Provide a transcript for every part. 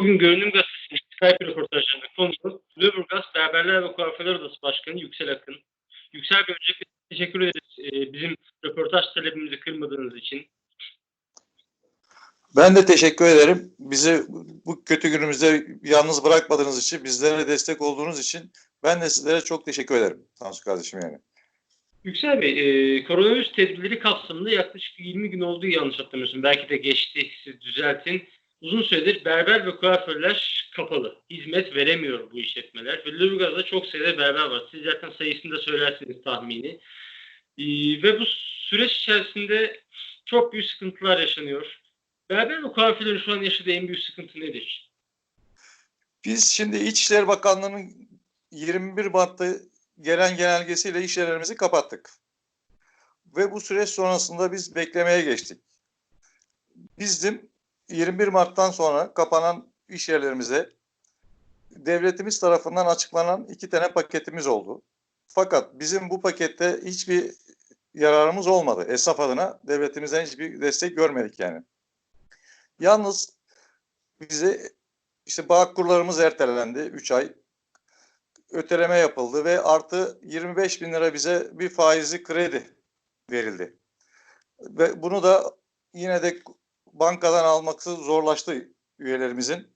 Bugün Görünüm Gazetesi'nin Skype röportajlarında konuğumuz Lüleburgaz Berberler ve Kuaförler Odası Başkanı Yüksel Akın. Yüksel Bey öncelikle teşekkür ederiz e, bizim röportaj talebimizi kırmadığınız için. Ben de teşekkür ederim. Bizi bu kötü günümüzde yalnız bırakmadığınız için, bizlere destek olduğunuz için ben de sizlere çok teşekkür ederim. Tansu kardeşim yani. Yüksel Bey, e, koronavirüs tedbirleri kapsamında yaklaşık 20 gün olduğu yanlış hatırlamıyorsun. Belki de geçti, siz düzeltin. Uzun süredir berber ve kuaförler kapalı. Hizmet veremiyor bu işletmeler. Ve Lüleburgaz'da çok sayıda berber var. Siz zaten sayısını da söylersiniz tahmini. E, ve bu süreç içerisinde çok büyük sıkıntılar yaşanıyor. Berber ve kuaförlerin şu an yaşadığı en büyük sıkıntı nedir? Biz şimdi İçişleri Bakanlığı'nın 21 Mart'ta gelen genelgesiyle iş yerlerimizi kapattık. Ve bu süreç sonrasında biz beklemeye geçtik. Bizim 21 Mart'tan sonra kapanan iş yerlerimize devletimiz tarafından açıklanan iki tane paketimiz oldu. Fakat bizim bu pakette hiçbir yararımız olmadı. Esnaf adına devletimizden hiçbir destek görmedik yani. Yalnız bize işte bağ kurlarımız ertelendi 3 ay. Öteleme yapıldı ve artı 25 bin lira bize bir faizli kredi verildi. Ve bunu da yine de bankadan alması zorlaştı üyelerimizin.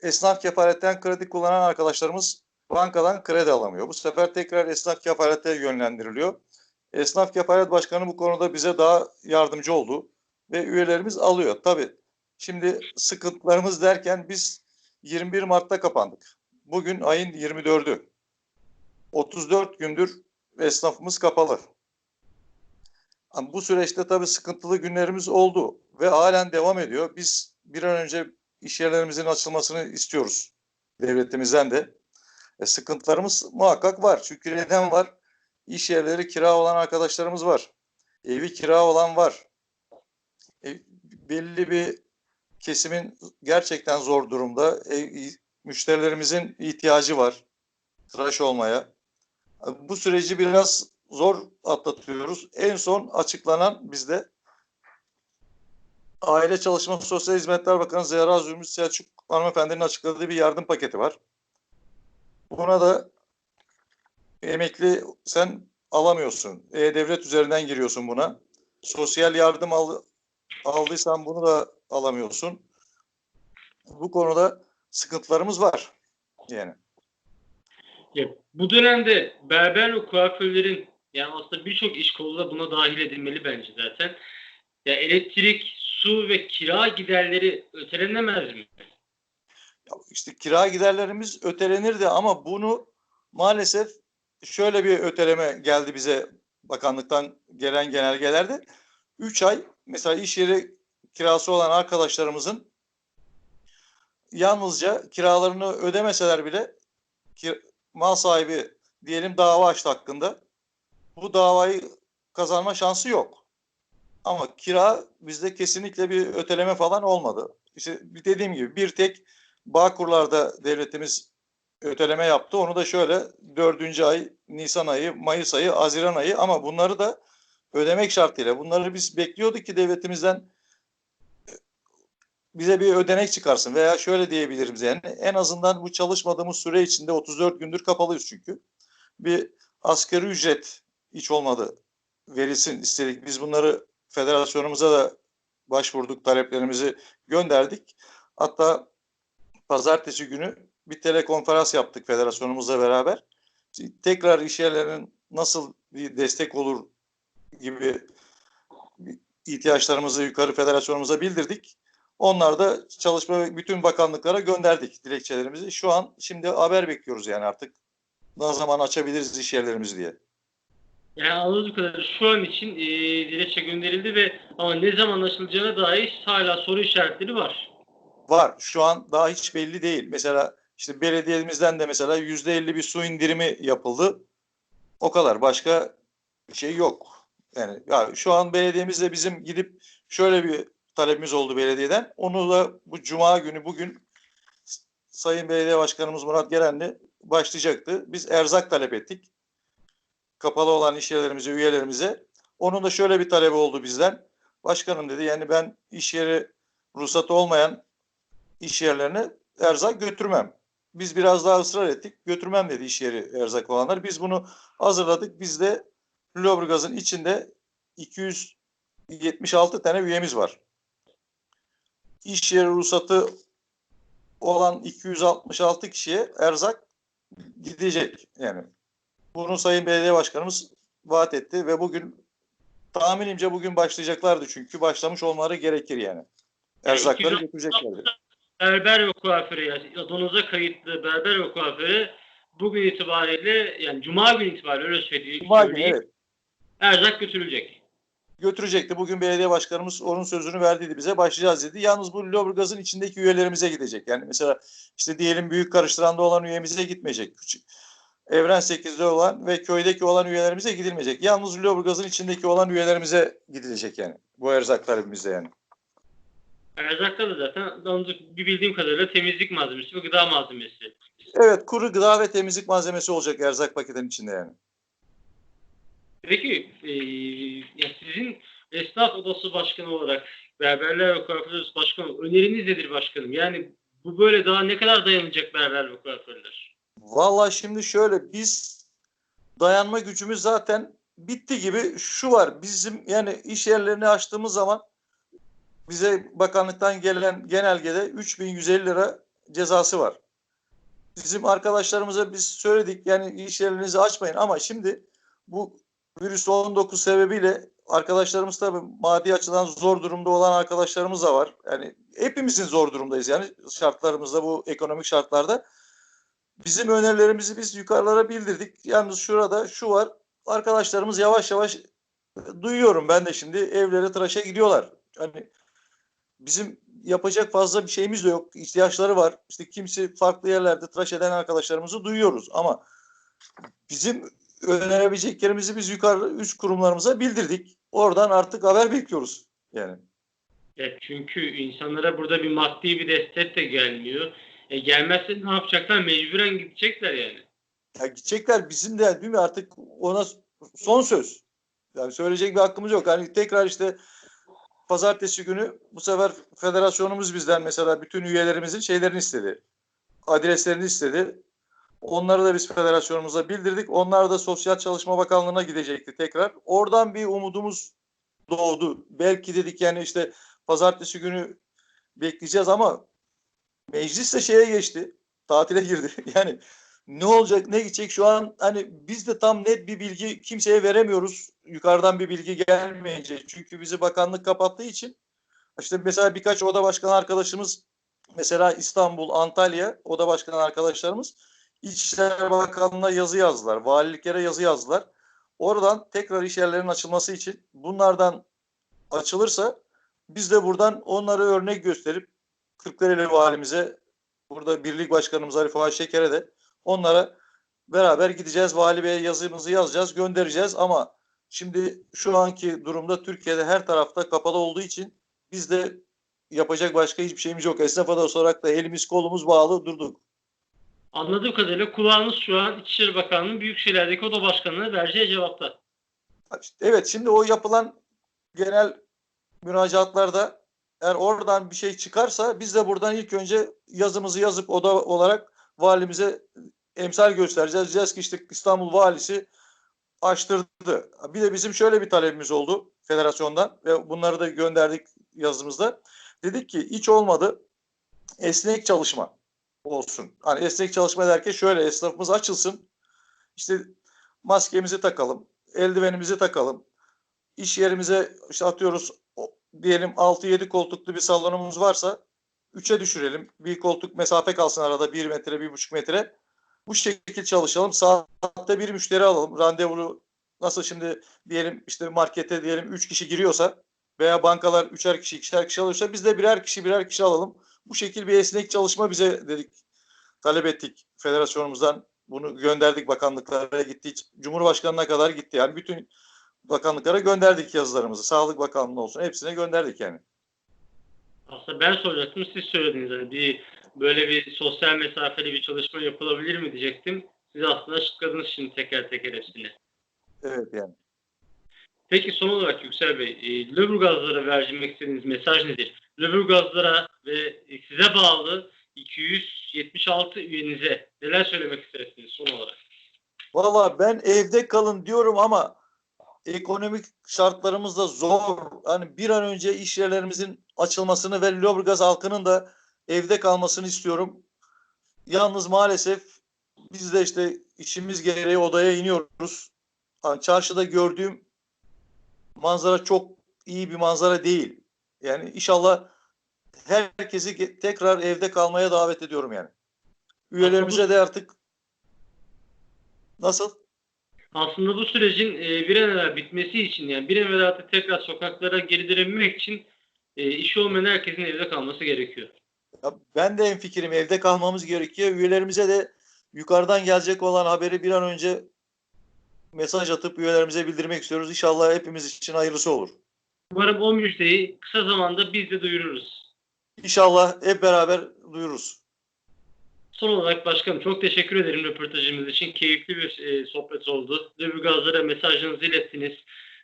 Esnaf kefaletten kredi kullanan arkadaşlarımız bankadan kredi alamıyor. Bu sefer tekrar esnaf kefalete yönlendiriliyor. Esnaf kefalet başkanı bu konuda bize daha yardımcı oldu ve üyelerimiz alıyor. Tabii şimdi sıkıntılarımız derken biz 21 Mart'ta kapandık. Bugün ayın 24'ü. 34 gündür esnafımız kapalı. Bu süreçte tabii sıkıntılı günlerimiz oldu ve halen devam ediyor. Biz bir an önce iş yerlerimizin açılmasını istiyoruz devletimizden de. E, sıkıntılarımız muhakkak var. Çünkü neden var? İş yerleri kira olan arkadaşlarımız var. Evi kira olan var. E, belli bir kesimin gerçekten zor durumda. E, müşterilerimizin ihtiyacı var tıraş olmaya. Bu süreci biraz zor atlatıyoruz. En son açıklanan bizde Aile Çalışma Sosyal Hizmetler Bakanı Zehra Zümrüt Selçuk hanımefendinin açıkladığı bir yardım paketi var. Buna da emekli sen alamıyorsun. E-Devlet üzerinden giriyorsun buna. Sosyal yardım al, aldıysan bunu da alamıyorsun. Bu konuda sıkıntılarımız var yani. Ya, bu dönemde berber ve kuaförlerin yani aslında birçok iş kolu da buna dahil edilmeli bence zaten. Ya elektrik, su ve kira giderleri ötelenemez mi? Ya işte kira giderlerimiz ötelenirdi ama bunu maalesef şöyle bir öteleme geldi bize bakanlıktan gelen genelgelerde. 3 ay mesela iş yeri kirası olan arkadaşlarımızın yalnızca kiralarını ödemeseler bile mal sahibi diyelim dava açtı hakkında. Bu davayı kazanma şansı yok. Ama kira bizde kesinlikle bir öteleme falan olmadı. İşte dediğim gibi bir tek Bağkurlar'da devletimiz öteleme yaptı. Onu da şöyle dördüncü ay, Nisan ayı, Mayıs ayı, Haziran ayı ama bunları da ödemek şartıyla. Bunları biz bekliyorduk ki devletimizden bize bir ödenek çıkarsın veya şöyle diyebilirim yani en azından bu çalışmadığımız süre içinde 34 gündür kapalıyız çünkü. Bir asgari ücret hiç olmadı verilsin istedik. Biz bunları federasyonumuza da başvurduk, taleplerimizi gönderdik. Hatta pazartesi günü bir telekonferans yaptık federasyonumuzla beraber. Tekrar iş yerlerinin nasıl bir destek olur gibi ihtiyaçlarımızı yukarı federasyonumuza bildirdik. Onlar da çalışma bütün bakanlıklara gönderdik dilekçelerimizi. Şu an şimdi haber bekliyoruz yani artık. Ne zaman açabiliriz iş yerlerimizi diye. Yani anladığım kadarıyla şu an için e, dilekçe gönderildi ve ama ne zaman açılacağına dair hala soru işaretleri var. Var. Şu an daha hiç belli değil. Mesela işte belediyemizden de mesela yüzde elli bir su indirimi yapıldı. O kadar. Başka şey yok. Yani ya şu an belediyemizde bizim gidip şöyle bir talebimiz oldu belediyeden. Onu da bu cuma günü bugün Sayın Belediye Başkanımız Murat Gerenli başlayacaktı. Biz erzak talep ettik. Kapalı olan iş yerlerimize, üyelerimize. Onun da şöyle bir talebi oldu bizden. Başkanım dedi yani ben iş yeri ruhsatı olmayan iş yerlerine erzak götürmem. Biz biraz daha ısrar ettik. Götürmem dedi iş yeri erzak olanlar. Biz bunu hazırladık. Bizde Lüleburgaz'ın içinde 276 tane üyemiz var. İş yeri ruhsatı olan 266 kişiye erzak gidecek. Yani bunu Sayın Belediye Başkanımız vaat etti ve bugün tahminimce bugün başlayacaklardı çünkü başlamış olmaları gerekir yani. Erzakları Yani götüreceklerdi. Berber ve kuaföre yani adanıza kayıtlı berber ve kuaföre bugün itibariyle yani cuma günü itibariyle öyle söyleyeyim. Cuma günü evet Erzak götürülecek. götürecekti. Bugün belediye başkanımız onun sözünü verdiydi bize. Başlayacağız dedi. Yalnız bu Lüleburgaz'ın içindeki üyelerimize gidecek. Yani mesela işte diyelim büyük karıştıranda olan üyemize gitmeyecek. Küçük Evren 8'de olan ve köydeki olan üyelerimize gidilmeyecek. Yalnız Lüleburgaz'ın içindeki olan üyelerimize gidilecek yani. Bu erzak talebimizde yani. Erzakta da zaten bir bildiğim kadarıyla temizlik malzemesi ve gıda malzemesi. Evet kuru gıda ve temizlik malzemesi olacak erzak paketinin içinde yani. Peki e, ya sizin esnaf odası başkanı olarak berberler ve kuaförler başkanı öneriniz nedir başkanım? Yani bu böyle daha ne kadar dayanacak berber ve kuaförler? Vallahi şimdi şöyle biz dayanma gücümüz zaten bitti gibi şu var bizim yani iş yerlerini açtığımız zaman bize bakanlıktan gelen genelgede 3150 lira cezası var. Bizim arkadaşlarımıza biz söyledik yani iş yerlerinizi açmayın ama şimdi bu virüs 19 sebebiyle arkadaşlarımız tabii maddi açıdan zor durumda olan arkadaşlarımız da var. Yani hepimizin zor durumdayız yani şartlarımızda bu ekonomik şartlarda. Bizim önerilerimizi biz yukarılara bildirdik. Yalnız şurada şu var. Arkadaşlarımız yavaş yavaş duyuyorum ben de şimdi evlere tıraşa gidiyorlar. Hani bizim yapacak fazla bir şeyimiz de yok. İhtiyaçları var. İşte kimse farklı yerlerde tıraş eden arkadaşlarımızı duyuyoruz ama bizim önerebileceklerimizi biz yukarı üst kurumlarımıza bildirdik. Oradan artık haber bekliyoruz. Yani Ya çünkü insanlara burada bir maddi bir destek de gelmiyor. E gelmezse ne yapacaklar? Mecburen gidecekler yani. ya gidecekler bizim de değil mi artık ona son söz. Yani söyleyecek bir hakkımız yok. Hani tekrar işte pazartesi günü bu sefer federasyonumuz bizden mesela bütün üyelerimizin şeylerini istedi. Adreslerini istedi. Onları da biz federasyonumuza bildirdik. Onlar da Sosyal Çalışma Bakanlığı'na gidecekti tekrar. Oradan bir umudumuz doğdu. Belki dedik yani işte pazartesi günü bekleyeceğiz ama meclis de şeye geçti. Tatile girdi. Yani ne olacak ne gidecek şu an hani biz de tam net bir bilgi kimseye veremiyoruz. Yukarıdan bir bilgi gelmeyince. Çünkü bizi bakanlık kapattığı için işte mesela birkaç oda başkanı arkadaşımız mesela İstanbul, Antalya oda başkanı arkadaşlarımız İçişleri Bakanlığı'na yazı yazdılar. Valiliklere yazı yazdılar. Oradan tekrar iş yerlerinin açılması için bunlardan açılırsa biz de buradan onları örnek gösterip Kırklareli valimize burada birlik başkanımız Ali Fuat Şeker'e de onlara beraber gideceğiz. Vali Bey'e yazımızı yazacağız, göndereceğiz ama şimdi şu anki durumda Türkiye'de her tarafta kapalı olduğu için biz de yapacak başka hiçbir şeyimiz yok. Esnaf adası olarak da elimiz kolumuz bağlı durduk. Anladığım kadarıyla kulağınız şu an İçişleri Bakanlığı'nın Büyükşehir'lerdeki oda başkanına vereceği cevapta. Evet şimdi o yapılan genel müracaatlarda eğer oradan bir şey çıkarsa biz de buradan ilk önce yazımızı yazıp oda olarak valimize emsal göstereceğiz. Diyeceğiz ki işte İstanbul valisi açtırdı. Bir de bizim şöyle bir talebimiz oldu federasyondan ve bunları da gönderdik yazımızda. Dedik ki hiç olmadı esnek çalışma olsun. Hani esnek çalışma derken şöyle esnafımız açılsın. İşte maskemizi takalım, eldivenimizi takalım. İş yerimize işte atıyoruz diyelim 6-7 koltuklu bir salonumuz varsa 3'e düşürelim. Bir koltuk mesafe kalsın arada 1 metre, 1,5 metre. Bu şekilde çalışalım. Saatte bir müşteri alalım. Randevulu nasıl şimdi diyelim işte markete diyelim 3 kişi giriyorsa veya bankalar 3'er kişi, ikişer kişi alıyorsa biz de birer kişi, birer kişi alalım. Bu şekil bir esnek çalışma bize dedik, talep ettik federasyonumuzdan. Bunu gönderdik bakanlıklara gitti. Cumhurbaşkanına kadar gitti. Yani bütün bakanlıklara gönderdik yazılarımızı. Sağlık Bakanlığı olsun. Hepsine gönderdik yani. Aslında ben soracaktım, siz söylediniz. Hani bir böyle bir sosyal mesafeli bir çalışma yapılabilir mi diyecektim. Siz aslında açıkladınız şimdi teker teker hepsini. Evet yani. Peki son olarak Yüksel Bey, e, Lüleburgazlara vermek istediğiniz mesaj nedir? Lüleburgazlara ve size bağlı 276 üyenize neler söylemek istersiniz son olarak? Valla ben evde kalın diyorum ama ekonomik şartlarımız da zor. Hani bir an önce iş yerlerimizin açılmasını ve Lüleburgaz halkının da evde kalmasını istiyorum. Yalnız maalesef biz de işte işimiz gereği odaya iniyoruz. Hani çarşıda gördüğüm manzara çok iyi bir manzara değil. Yani inşallah herkesi tekrar evde kalmaya davet ediyorum yani. Üyelerimize de artık nasıl? Aslında bu sürecin e, bir an evvel bitmesi için yani bir an evvel artık tekrar sokaklara geri dönebilmek için e, işi olmayan herkesin evde kalması gerekiyor. Ya ben de en fikrim evde kalmamız gerekiyor. Üyelerimize de yukarıdan gelecek olan haberi bir an önce mesaj atıp üyelerimize bildirmek istiyoruz. İnşallah hepimiz için hayırlısı olur. Umarım o müjdeyi kısa zamanda biz de duyururuz. İnşallah hep beraber duyururuz. Son olarak başkanım çok teşekkür ederim röportajımız için. Keyifli bir e, sohbet oldu. Lüleburgazlara mesajınızı ilettiniz.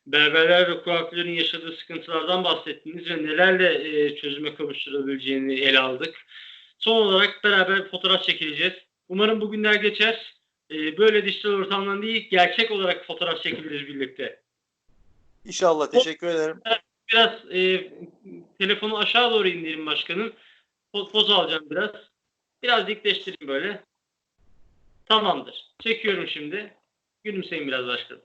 Berberler ve kuaförlerin yaşadığı sıkıntılardan bahsettiniz ve nelerle e, çözüme kavuşturabileceğini ele aldık. Son olarak beraber fotoğraf çekileceğiz. Umarım bu günler geçer. E, böyle dijital ortamdan değil, gerçek olarak fotoğraf çekiliriz birlikte. İnşallah teşekkür ederim. Biraz e, telefonu aşağı doğru indirin başkanım. Po- Poz alacağım biraz. Biraz dikleştireyim böyle. Tamamdır. Çekiyorum şimdi. Gülümseyin biraz başkanım.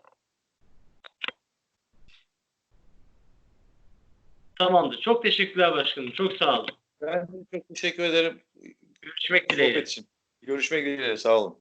Tamamdır. Çok teşekkürler başkanım. Çok sağ olun. Ben çok teşekkür ederim. Görüşmek dileğiyle. Görüşmek dileğiyle. Sağ olun.